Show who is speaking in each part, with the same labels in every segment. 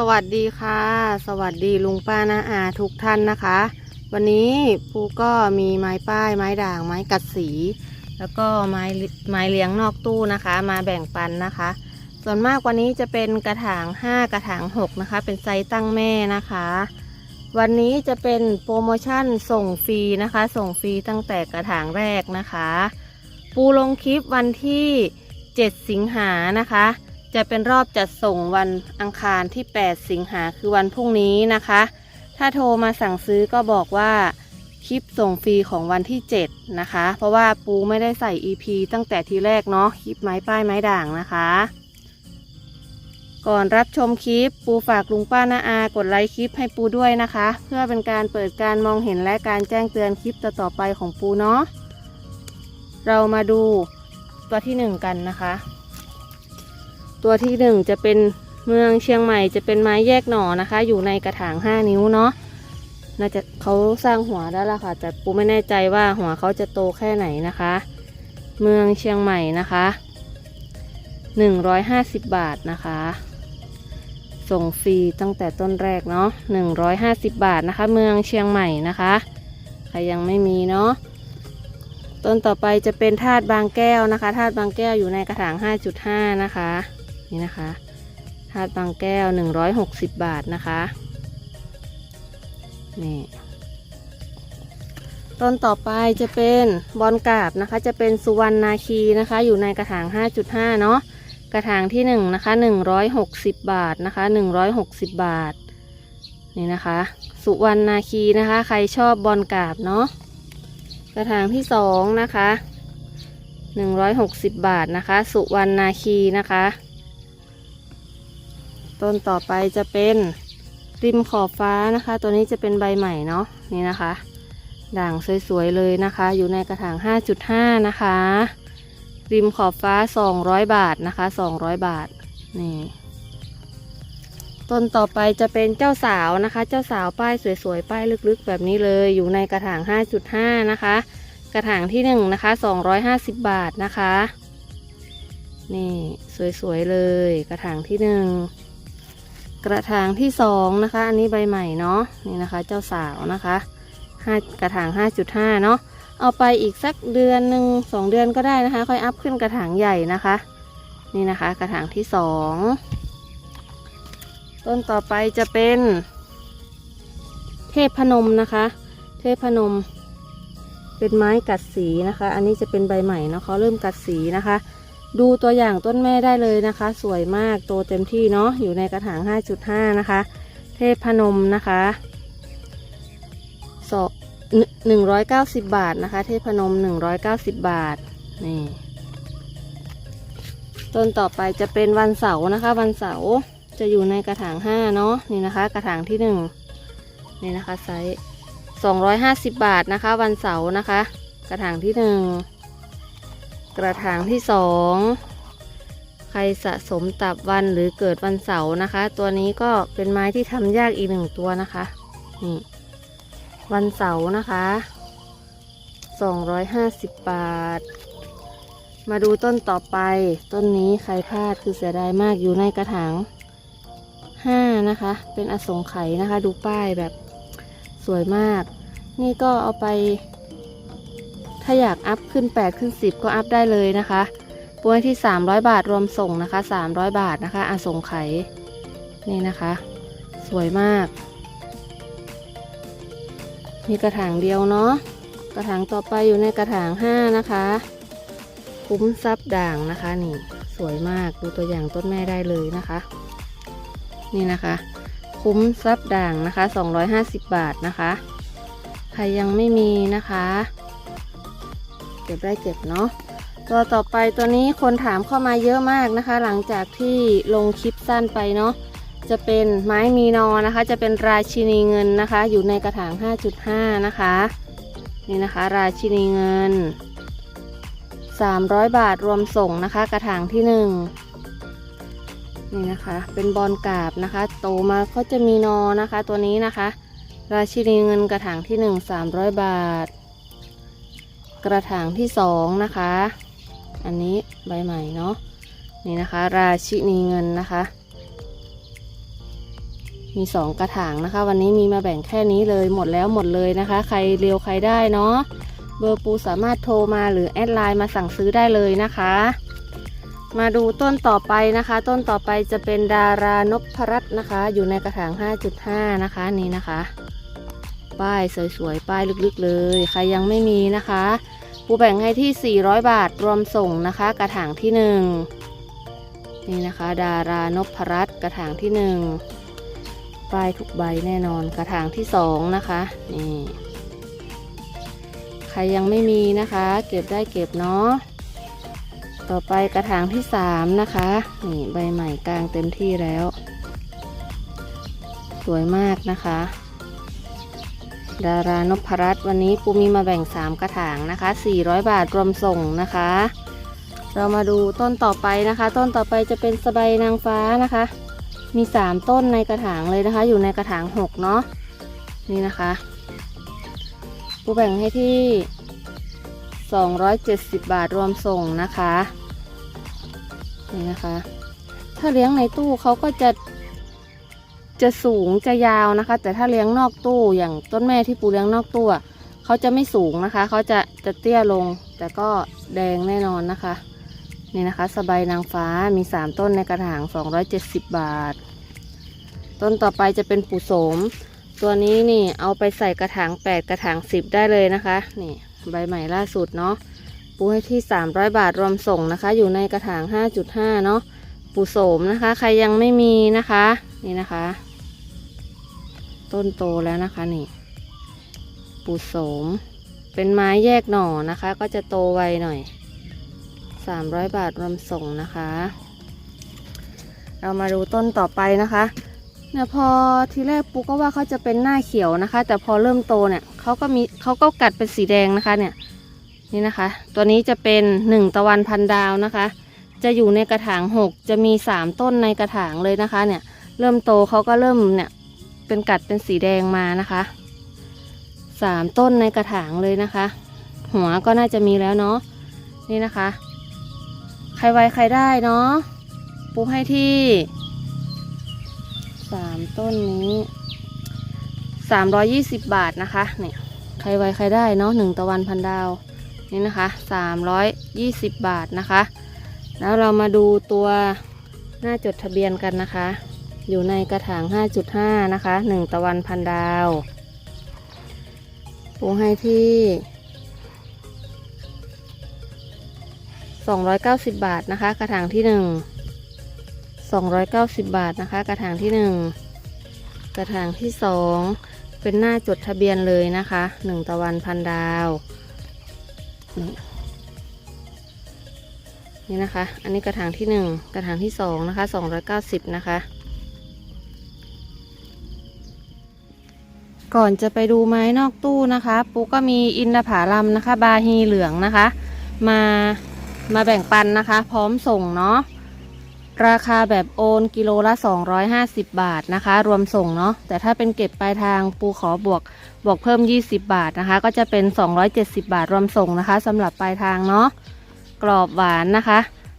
Speaker 1: สวัสดีค่ะ สวัสดีลุงป้านาอาทุกท่านนะคะ วันนี้ปูก็มีไม้ป้ายไม้ด่างไม้กัดสี แล้วก็ไม้ไม้เลี้ยงนอกตู้นะคะ มาแบ่งปันนะคะ ส่วนมากวันนี้จะเป็นกระถาง 5 กระถาง 6 นะคะ เป็นไซส์ตั้งแม่นะคะ วันนี้จะเป็นโปรโมชั่นส่งฟรีนะคะ ส่งฟรีตั้งแต่กระถางแรกนะคะ ปูลงคลิปวันที่ 7 สิงหานะคะ จะเป็นรอบจัดส่งวันอังคารที่ 8 สิงหาคือวันพรุ่งนี้นะคะ ถ้าโทรมาสั่งซื้อก็บอกว่าคลิปส่งฟรีของวันที่ 7 นะคะ เพราะว่าปูไม่ได้ใส่ EP ตั้งแต่ทีแรกเนาะคลิปไม้ป้ายไม้ด่างนะคะ ก่อนรับชมคลิปปูฝากลุงป้านาอา กดไลค์คลิปให้ปูด้วยนะคะ เพื่อเป็นการเปิดการมองเห็นและการแจ้งเตือนคลิปต่อๆไปของปูเนาะเรามาดูตัวที่หนึ่งกันนะคะ ตัวที่หนึ่งจะเป็นเมืองเชียงใหม่จะเป็นไม้แยกหน่อนะคะ อยู่ในกระถาง5นิ้วเนาะน่าจะเขาสร้างหัวได้แล้วค่ะ แต่ปูไม่แน่ใจว่าหัวเขาจะโตแค่ไหนนะคะ เมืองเชียงใหม่นะคะ150บาทนะคะ ส่งฟรีตั้งแต่ต้นแรกเนาะ150บาทนะคะ เมืองเชียงใหม่นะคะใครยังไม่มีเนาะต้นต่อไปจะเป็นธาตุบางแก้วนะคะธาตุบางแก้วอยู่ในกระถาง 5.5 นะคะ นี่นะคะธาตุบางแก้ว 160 บาทนะคะ นี่ต้นต่อไปจะเป็นบอลกาบนะคะ จะเป็นสุวรรณนาคีนะคะ อยู่ในกระถาง 5.5 เนาะกระถางที่1นะคะ160 บาทนะคะ 160 บาท นี่นะคะ สุวรรณนาคีนะคะ ใครชอบบอลกาบเนาะกระถางที่สองนะคะหนึ่งร้อยหกสิบบาทนะคะ สุวรรณนาคีนะคะ ต้นต่อไปจะเป็นริมขอบฟ้านะคะ ตัวนี้จะเป็นใบใหม่เนาะนี่นะคะ ด่างสวยๆเลยนะคะ อยู่ในกระถาง 5.5 นะคะ ริมขอบฟ้า 200 บาทนะคะ 200 บาทนี่ต้นต่อไปจะเป็นเจ้าสาวนะคะ เจ้าสาวป้ายสวยๆ ป้ายลึกๆ แบบนี้เลย อยู่ในกระถาง 5.5 นะคะ กระถางที่1นะคะ 250 บาทนะคะ นี่สวยๆ เลย กระถางที่1 กระถางที่2นะคะ อันนี้ใบใหม่เนาะนี่นะคะ เจ้าสาวนะคะ5กระถาง5.5เนาะเอาไปอีกสักเดือนหนึ่งสองเดือนก็ได้นะคะ ค่อยอัพขึ้นกระถางใหญ่นะคะ นี่นะคะ กระถางที่สองต้นต่อไปจะเป็น เทพพนมนะคะ เทพพนม เป็นไม้กัดสีนะคะ อันนี้จะเป็นใบใหม่เนาะเขาเริ่มกัดสีนะคะ ดูตัวอย่างต้นแม่ได้เลยนะคะ สวยมากโตเต็มที่เนาะอยู่ในกระถาง 5.5 นะคะ เทพพนมนะคะสองหนึ่งร้อยเก้าสิบบาทนะคะ เทพพนมหนึ่งร้อยเก้าสิบบาทนี่ต้นต่อไปจะเป็นวันเสาร์นะคะ วันเสาร์จะอยู่ในกระถางห้าเนาะนี่นะคะ กระถางที่หนึ่งนี่นะคะไซส์สองร้อยห้าสิบบาทนะคะ วันเสาร์นะคะ กระถางที่หนึ่ง กระถางที่สองใครสะสมตับวันหรือเกิดวันเสาร์นะคะ ตัวนี้ก็เป็นไม้ที่ทำยากอีกหนึ่งตัวนะคะนี่วันเสาร์นะคะสองร้อยห้าสิบบาท มาดูต้นต่อไป ต้นนี้ใครพลาดคือเสียดายมากอยู่ในกระถางห้านะคะ เป็นอสงไขยนะคะ ดูป้ายแบบสวยมาก นี่ก็เอาไป ถ้าอยากอัพขึ้น 8 ขึ้น 10 ก็อัพได้เลยนะคะปวยที่ 300 บาทรวมส่งนะคะ 300 บาทนะคะอสงไขนี่นะคะ สวยมาก มีกระถางเดียวเนาะกระถางต่อไปอยู่ในกระถาง 5 นะคะ คุ้มซับด่างนะคะนี่สวยมากดูตัวอย่างต้นแม่ได้เลยนะคะ นี่นะคะ คุ้มซับด่างนะคะ 250 บาทนะคะ ใครยังไม่มีนะคะ เก็บได้เก็บเนาะตัวต่อไปตัวนี้คนถามเข้ามาเยอะมากนะคะ หลังจากที่ลงคลิปสั้นไปเนาะจะเป็นไม้มีนอนะคะ จะเป็นราชินีเงินนะคะ อยู่ในกระถาง 5.5 นะคะ นี่นะคะ ราชินีเงิน 300 บาทรวมส่งนะคะ กระถางที่ 1 นี่นะคะ เป็นบอลกาบนะคะ โตมาเขาจะมีนอนะคะ ตัวนี้นะคะ ราชินีเงินกระถางที่ 1 300 บาท กระถางที่2นะคะ อันนี้ใบใหม่เนาะนี่นะคะ ราชินีเงินนะคะ มีสองกระถางนะคะ วันนี้มีมาแบ่งแค่นี้เลยหมดแล้วหมดเลยนะคะ ใครเร็วใครได้เนาะเบอร์ปูสามารถโทรมาหรือแอดไลน์มาสั่งซื้อได้เลยนะคะ มาดูต้นต่อไปนะคะ ต้นต่อไปจะเป็นดารานพรัตน์นะคะ อยู่ในกระถาง 5.5 นะคะนี่นะคะ ป้ายสวยๆ ป้ายลึกๆเลย ใครยังไม่มีนะคะ ปูแบ่งให้ที่ 400 บาทรวมส่งนะคะ กระถางที่ 1 นี่นะคะ ดารานพรัตน์กระถางที่ 1 ป้ายทุกใบแน่นอนกระถางที่ 2 นะคะนี่ใครยังไม่มีนะคะ เก็บได้เก็บเนาะต่อไปกระถางที่ 3 นะคะนี่ใบใหม่กลางเต็มที่แล้ว สวยมากนะคะ ดารานพรัตน์วันนี้ปูมีมาแบ่ง 3 กระถางนะคะ 400 บาทรวมส่งนะคะ เรามาดูต้นต่อไปนะคะ ต้นต่อไปจะเป็นสบายนางฟ้านะคะ มี 3 ต้นในกระถางเลยนะคะ อยู่ในกระถาง 6 เนาะนี่นะคะปูแบ่งให้ที่ 270 บาทรวมส่งนะคะนี่นะคะ ถ้าเลี้ยงในตู้เขาก็จะ จะสูงจะยาวนะคะ แต่ถ้าเลี้ยงนอกตู้อย่างต้นแม่ที่ปูเลี้ยงนอกตู้เขาจะไม่สูงนะคะเขาจะจะเตี้ยลง แต่ก็แดงแน่นอนนะคะ นี่นะคะ สบายนางฟ้ามี 3 ต้นในกระถาง 270 บาท ต้นต่อไปจะเป็นปูโสม ตัวนี้นี่เอาไปใส่กระถาง 8 กระถาง 10 ได้เลยนะคะ นี่ใบใหม่ล่าสุดเนาะปูให้ที่ 300 บาทรวมส่งนะคะ อยู่ในกระถาง 5.5 เนาะปูโสมนะคะ ใครยังไม่มีนะคะ นี่นะคะ ต้นโตแล้วนะคะนี่ ปูโสม เป็นไม้แยกหน่อนะคะ ก็จะโตไวหน่อย 300 บาทรวมส่งนะคะ เรามาดูต้นต่อไปนะคะเนี่ยพอทีแรกปูก็ว่าเขาจะเป็นหน้าเขียวนะคะ แต่พอเริ่มโตเนี่ยเขาก็มีเขาก็กัดเป็นสีแดงนะคะเนี่ยนี่นะคะ ตัวนี้จะเป็นหนึ่งตะวันพันดาวนะคะ จะอยู่ในกระถางหกจะมีสามต้นในกระถางเลยนะคะ เนี่ย เริ่มโตเขาก็เริ่มเนี่ย เป็นกัดเป็นสีแดงมานะคะสามต้นในกระถางเลยนะคะ หัวก็น่าจะมีแล้วเนาะนี่นะคะ ใครไวใครได้เนาะปูให้ที่สามต้นนี้สามร้อยยี่สิบบาทนะคะเนี่ยใครไวใครได้เนาะหนึ่งตะวันพันดาวนี่นะคะสามร้อยยี่สิบบาทนะคะ แล้วเรามาดูตัวหน้าจดทะเบียนกันนะคะ อยู่ในกระถาง 5.5 นะคะ 1 ตะวันพันดาวปูให้ที่ 290 บาทนะคะ กระถางที่ 1 290 บาทนะคะ กระถางที่ 1 กระถางที่ 2 เป็นหน้าจดทะเบียนเลยนะคะ 1 ตะวันพันดาวนี่นี่นะคะ อันนี้กระถางที่ 1 กระถางที่ 2 นะคะ 290 นะคะ ก่อนจะไปดูไม้นอกตู้นะคะ ปูก็มีอินทผาลัมนะคะ บาฮีเหลืองนะคะ มามาแบ่งปันนะคะ พร้อมส่งเนาะราคาแบบโอนกิโลละ 250 บาทนะคะ รวมส่งเนาะแต่ถ้าเป็นเก็บปลายทางปูขอบวกบวกเพิ่ม 20 บาทนะคะ ก็จะเป็น 270 บาทรวมส่งนะคะสำหรับปลายทางเนาะกรอบหวานนะคะ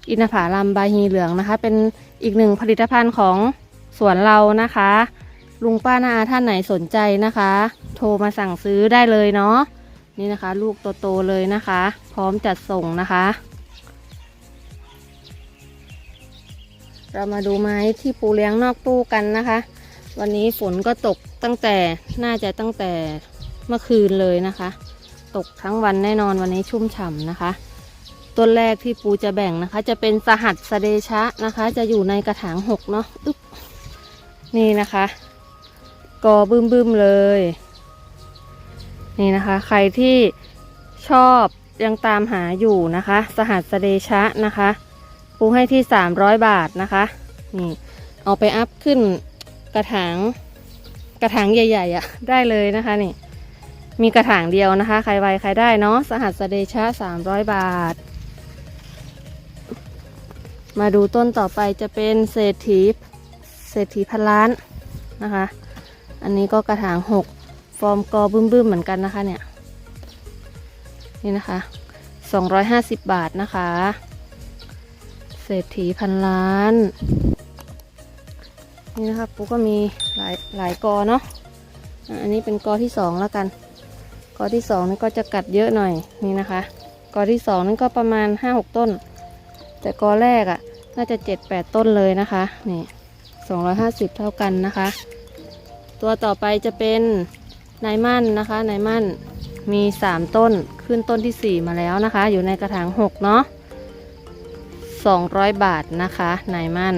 Speaker 1: อินทผลัมบาฮีเหลืองนะคะ เป็นอีกหนึ่งผลิตภัณฑ์ของสวนเรานะคะ ลุงป้านาอาท่านไหนสนใจนะคะ โทรมาสั่งซื้อได้เลยเนาะนี่นะคะ ลูกโตๆเลยนะคะ พร้อมจัดส่งนะคะ เรามาดูไม้ที่ปูเลี้ยงนอกตู้กันนะคะ วันนี้ฝนก็ตกตั้งแต่น่าจะตั้งแต่เมื่อคืนเลยนะคะ ตกทั้งวันแน่นอนวันนี้ชุ่มฉ่ำนะคะต้นแรกที่ปูจะแบ่งนะคะ จะเป็นสหัสสเดชะนะคะ จะอยู่ในกระถางหกเนาะอึ๊บนี่นะคะ กอบึ้มบึ้มๆเลย นี่นะคะ ใครที่ชอบยังตามหาอยู่นะคะ สหัสเดชะนะคะปูให้ที่ 300 บาทนะคะ นี่ เอาไปอัพขึ้นกระถางกระถางใหญ่ๆอะ่ะ ได้เลยนะคะนี่ มีกระถางเดียวนะคะ ใครไวใครได้เนาะสหัสเดชะ 300 บาท มาดูต้นต่อไปจะเป็นเศรษฐีเศรษฐีพันล้านนะคะ อันนี้ก็กระถางหกฟอร์มกอบึ้มๆเหมือนกันนะคะเนี่ย นี่นะคะ 250 บาทนะคะ เศรษฐีพันล้าน นี่นะคะปูก็มีหลายหลายกอเนาะ อันนี้เป็นกอที่สองแล้วกัน กอที่สองนี่ก็จะกัดเยอะหน่อยนี่นะคะ กอที่สองนี่นก็ประมาณห้าหกต้น แต่กอแรกอะ่ะน่าจะเจ็ดแปดต้นเลยนะคะ นี่สองร้อยห้าสิบเท่ากันนะคะ ตัวต่อไปจะเป็นนายมั่นนะคะนายมั่นมีสามต้นขึ้นต้นที่สี่มาแล้วนะคะ อยู่ในกระถางหกเนาะสองร้อยบาทนะคะนายมั่น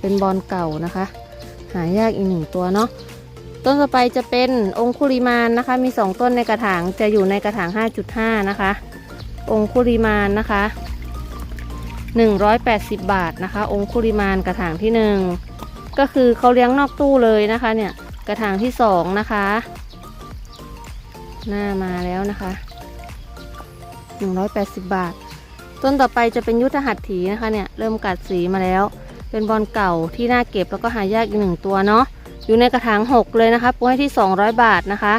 Speaker 1: เป็นบอลเก่านะคะ หายากอีกหนึ่งตัวเนาะต้นต่อไปจะเป็นองคุริมานนะคะ มี2ต้นในกระถางจะอยู่ในกระถาง 5.5 นะคะ องคุริมานนะคะ 180 บาทนะคะ องคุริมานกระถางที่1 ก็คือเขาเลี้ยงนอกตู้เลยนะคะ เนี่ย กระถางที่2นะคะ หน้ามาแล้วนะคะ 180 บาท ต้นต่อไปจะเป็นยุทธหัตถีนะคะเนี่ย เริ่มกัดสีมาแล้ว เป็นบอลเก่าที่น่าเก็บแล้วก็หายากอีกหนึ่งตัวเนาะ อยู่ในกระถาง 6 เลยนะคะ ปูให้ที่ 200 บาทนะคะ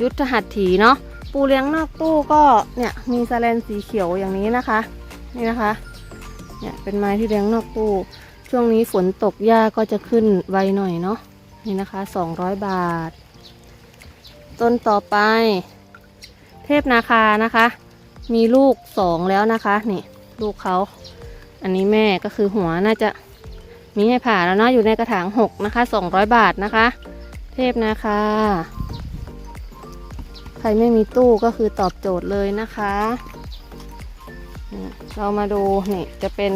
Speaker 1: ยุทธหัตถีเนาะ ปูเลี้ยงนอกตู้ก็เนี่ยมีสแลนสีเขียวอย่างนี้นะคะ นี่นะคะ เนี่ยเป็นไม้ที่เลี้ยงนอกตู้ ช่วงนี้ฝนตกหญ้าก็จะขึ้นไวหน่อยเนาะนี่นะคะ200บาท ต้นต่อไป เทพนาคานะคะ มีลูก2แล้วนะคะนี่ลูกเขาอันนี้แม่ก็คือหัวน่าจะมีให้ผ่าแล้วเนาะอยู่ในกระถาง6นะคะ200บาทนะคะ เทพนะคะใครไม่มีตู้ก็คือตอบโจทย์เลยนะคะ เรามาดูนี่จะเป็น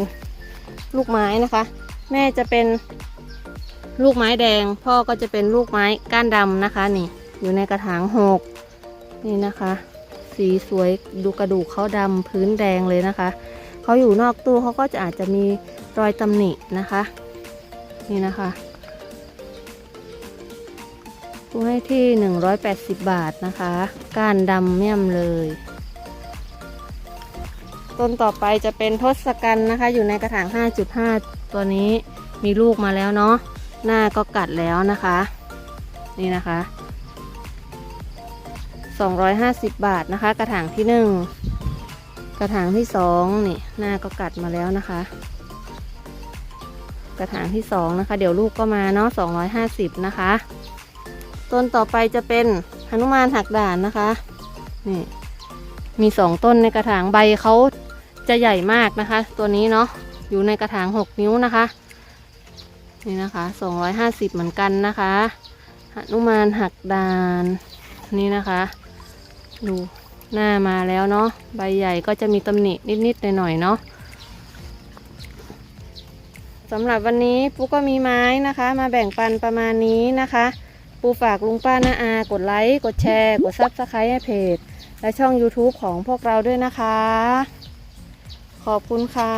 Speaker 1: ลูกไม้นะคะ แม่จะเป็นลูกไม้แดง พ่อก็จะเป็นลูกไม้ก้านดำนะคะ นี่ อยู่ในกระถาง6นี่นะคะ สีสวยดูกระดูกเขาดำพื้นแดงเลยนะคะเขาอยู่นอกตู้เขาก็จะอาจจะมีรอยตำหนินะคะ นี่นะคะปูให้ที่ 180 บาทนะคะ ก้านดำเมี่ยมเลย ต้นต่อไปจะเป็นทศกัณฐ์นะคะ อยู่ในกระถาง 5.5 ตัวนี้มีลูกมาแล้วเนาะหน้าก็กัดแล้วนะคะ นี่นะคะ 250 บาทนะคะ กระถางที่ 1 กระถางที่ 2 นี่หน้าก็กัดมาแล้วนะคะ กระถางที่ 2 นะคะ เดี๋ยวลูกก็มาเนาะ250 นะคะ ต้นต่อไปจะเป็นหนุมานหักด่านนะคะ นี่มี2ต้นในกระถางใบเขา จะใหญ่มากนะคะ ตัวนี้เนาะอยู่ในกระถาง 6 นิ้วนะคะ นี่นะคะ 250 เหมือนกันนะคะหนุมานหักดานนี่นะคะ ดูหน้ามาแล้วเนาะใบใหญ่ก็จะมีตำหนินิดๆหน่อยๆเนาะสำหรับวันนี้ปูก็มีไม้นะคะ มาแบ่งปันประมาณนี้นะคะ ปูฝากลุงป้าน้าอา กดไลค์ กดแชร์ กดซับสไครต์ให้เพจ และช่อง YouTube ของพวกเราด้วยนะคะ ขอบคุณค่ะ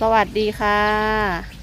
Speaker 1: สวัสดีค่ะ